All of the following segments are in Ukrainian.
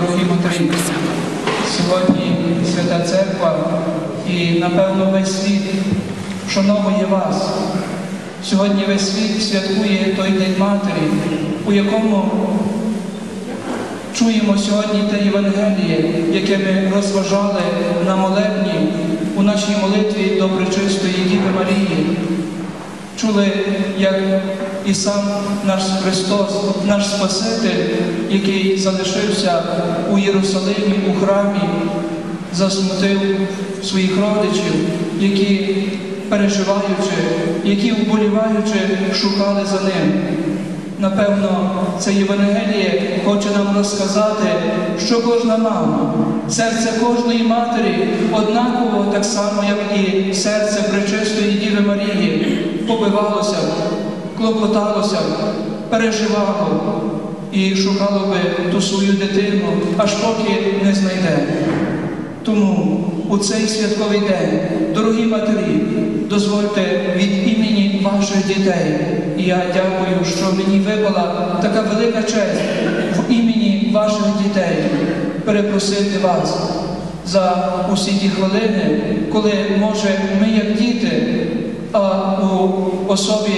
дорогі матері. Сьогодні Свята Церква і, напевно, весь світ вшановує вас. Сьогодні весь світ святкує той День Матері, у якому чуємо сьогодні те Євангеліє, яке ми розважали на молебні у нашій молитві до Пречистої Діви Марії. Чули, як і сам наш Христос, наш Спаситель, який залишився у Єрусалимі, у храмі, засмутив своїх родичів, які, переживаючи, які вболіваючи, шукали за ним. Напевно, це Євангеліє хоче нам розказати, що кожна мама, серце кожної матері однаково так само, як і серце Пречистої Діви Марії, побивалося, клопоталося, переживало і шукало би ту свою дитину, аж поки не знайде. Тому у цей святковий день, дорогі матері, дозвольте від імені ваших дітей. І я дякую, що мені випала така велика честь в імені ваших дітей перепросити вас за усі ті хвилини, коли, може, ми як діти, а у особі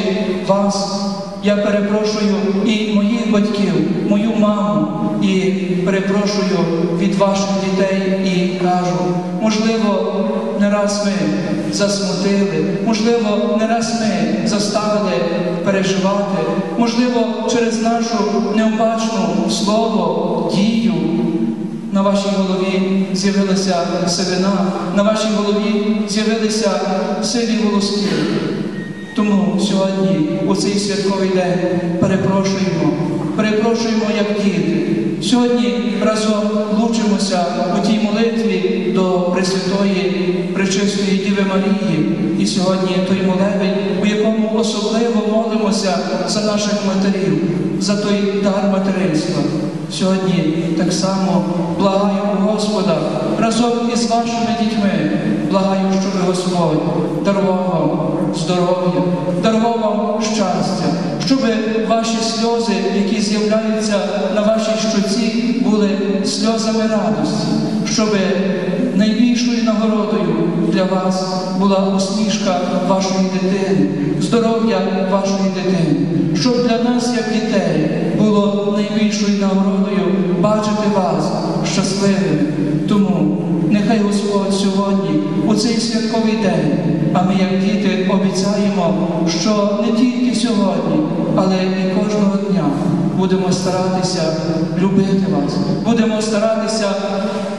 вас я перепрошую і моїх батьків, мою маму, і перепрошую від ваших дітей і кажу, можливо, не раз ми засмутили, можливо, не раз ми заставили переживати, можливо, через нашу необачну слово, дію. На вашій голові з'явилася сивина, на вашій голові з'явилися сиві волоски. Тому сьогодні, у цей святковий день, перепрошуємо, перепрошуємо як діти. Сьогодні разом лучимося у тій молитві до Пресвятої, Пречистої Діви Марії. І сьогодні той молебень, у якому особливо молимося за наших матерів, за той дар материнства. Сьогодні так само благаю Господа разом із вашими дітьми. Благаю, щоб Господь дарував вам здоров'я, дарував вам щастя, щоб ваші сльози, які з'являються на вашій щоці, були сльозами радості, щоб найбільшою нагородою для вас була усмішка вашої дитини, здоров'я вашої дитини, щоб для нас, як дітей, було найбільшою нагородою бачити вас щасливими. Тому нехай Господь сьогодні, у цей святковий день, а ми, як діти, обіцяємо, що не тільки сьогодні, але і кожного дня будемо старатися любити вас, будемо старатися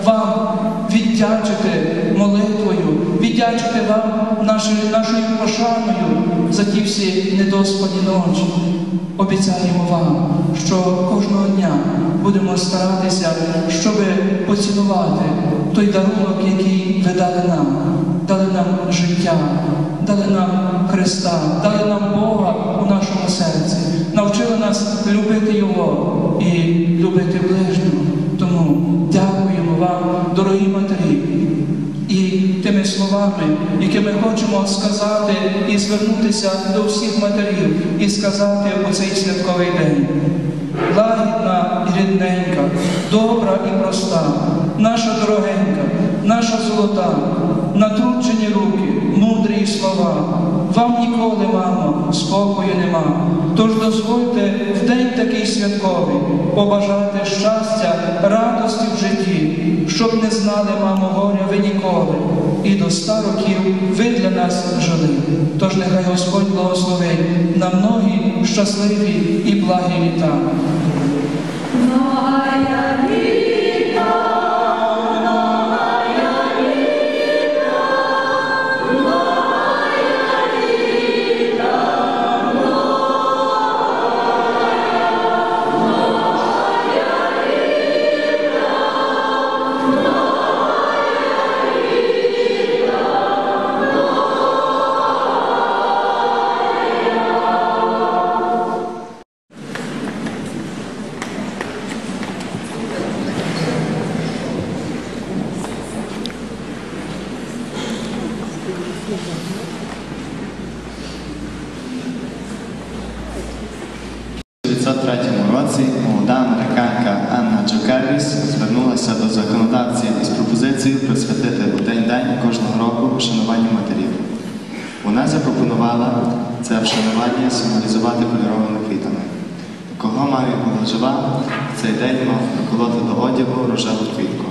вам віддячити молитвою, віддячити вам нашою, нашою пошаною за ті всі недоспані ночі. Обіцяємо вам, що кожного дня будемо старатися, щоб поцінувати той дарунок, який ви дали нам, дали нам життя, дали нам Христа, дали нам Бога у нашому серці, навчили нас любити Його і любити ближнього. Тому дякуємо вам, дорогі матері. І тими словами, які ми хочемо сказати і звернутися до всіх матерів, і сказати у цей святковий день. Лагідна і рідненька, добра і проста, наша дорогенька, наша золота, натручені руки, мудрі слова. Вам ніколи, мамо, спокою нема. Тож дозвольте в день такий святковий побажати щастя, радості в житті, щоб не знали, мамо, горя ви ніколи. І до ста років ви для нас жили. Тож нехай Господь благословить на многі щасливі і благі літа. У 1903 році молода американка Анна Джокарріс звернулася до законодавців із пропозицією присвятити один день кожного року вшануванню матерів. Вона запропонувала це вшанування символізувати кольоровими квітами. Кого має жива, цей день мав приколоти до одягу рожеву квітку,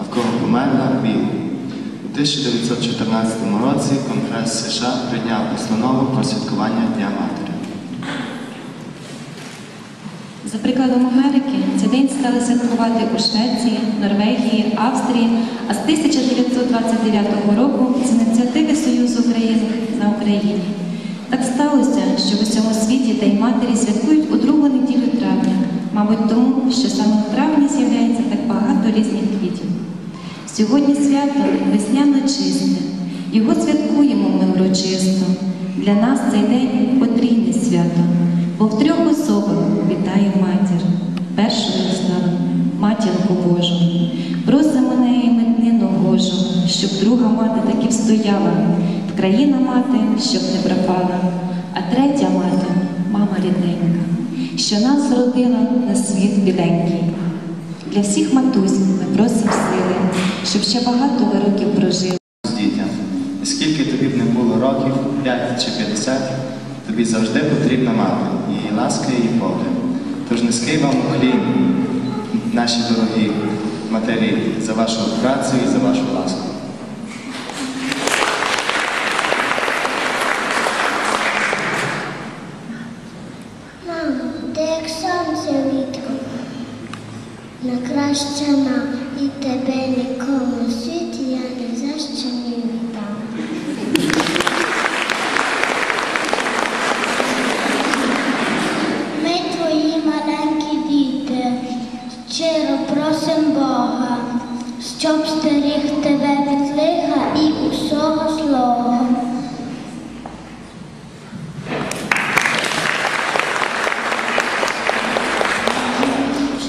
а в кого померла білу. У 1914 році Конгрес США прийняв постанову про святкування Дня Матері. За прикладом Америки, цей день стали святкувати у Швеції, Норвегії, Австрії, а з 1929 року з ініціативи Союзу України на Україні. Так сталося, що в усьому світі День матері святкують у другу неділю травня, мабуть, тому, що саме в травні з'являється так багато різних квітів. Сьогодні свято весняно чисте. Його святкуємо ми урочисто. Для нас цей день потрійне свято, бо в трьох особах матінку Божу. Просимо неї митнину Божу, щоб друга мати таки встояла, країна мати, щоб не пропала, а третя мати мама рідненька, що нас зродила на світ біленький. Для всіх матусь ми просимо сили, щоб ще багато років прожили. дітям. Скільки тобі б не було років, 5 чи 50, тобі завжди потрібна мати, її ласка її погляд. Тож низький вам уклін, наші дорогі матері, за вашу працю і за вашу ласку. Мамо, ти як сонце вітром, на краще нам і тебе нікому в світі я ні за що не віддам. Ми твої маленькі діти, щиро просим Бога, щоб стеріг тебе від лиха і усього злого.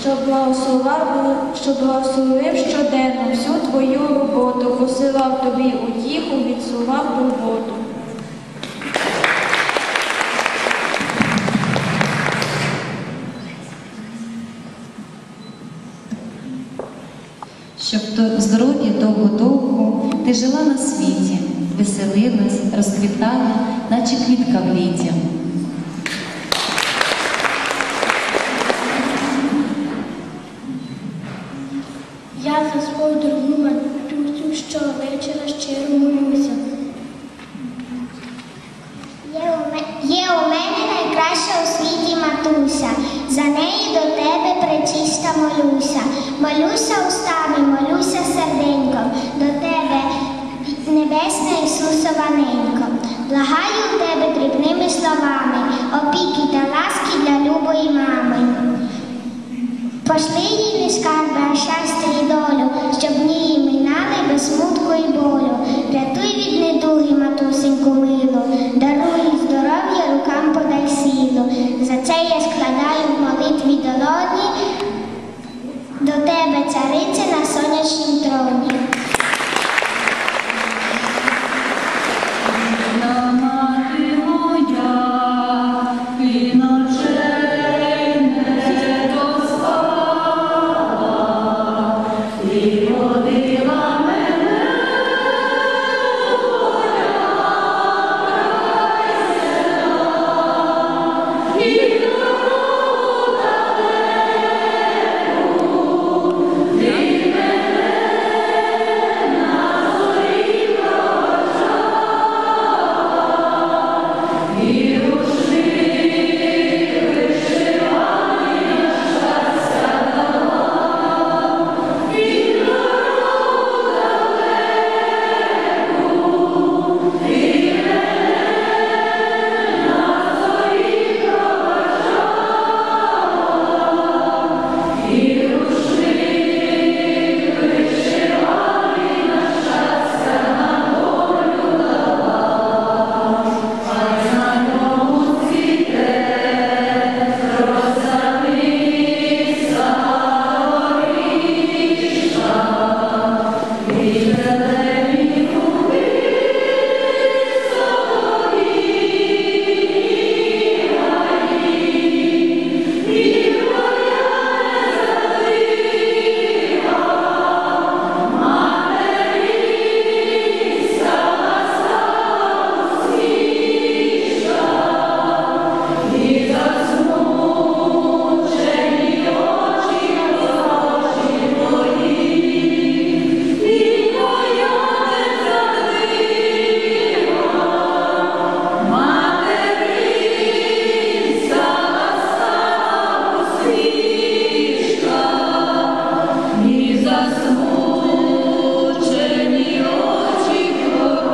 Щоб благословив, щоб благословив щоденно всю твою роботу, посилав тобі утіху, відсував турботу. Здоров'я довго-довго ти жила на світі, веселилась, розквітала, наче квітка в літі. Я за свою дорогу матусю щовечора щиро молюся. Є у, у мене найкраща у світі матуся. За неї до тебе пречиста молюся. Молюся устами, молюся серденьком. До тебе, небесна Ісусова ненько. Благаю в тебе дрібними словами, опіки та ласки для любої мами. Пошли їй не скарби, а щастя і долю,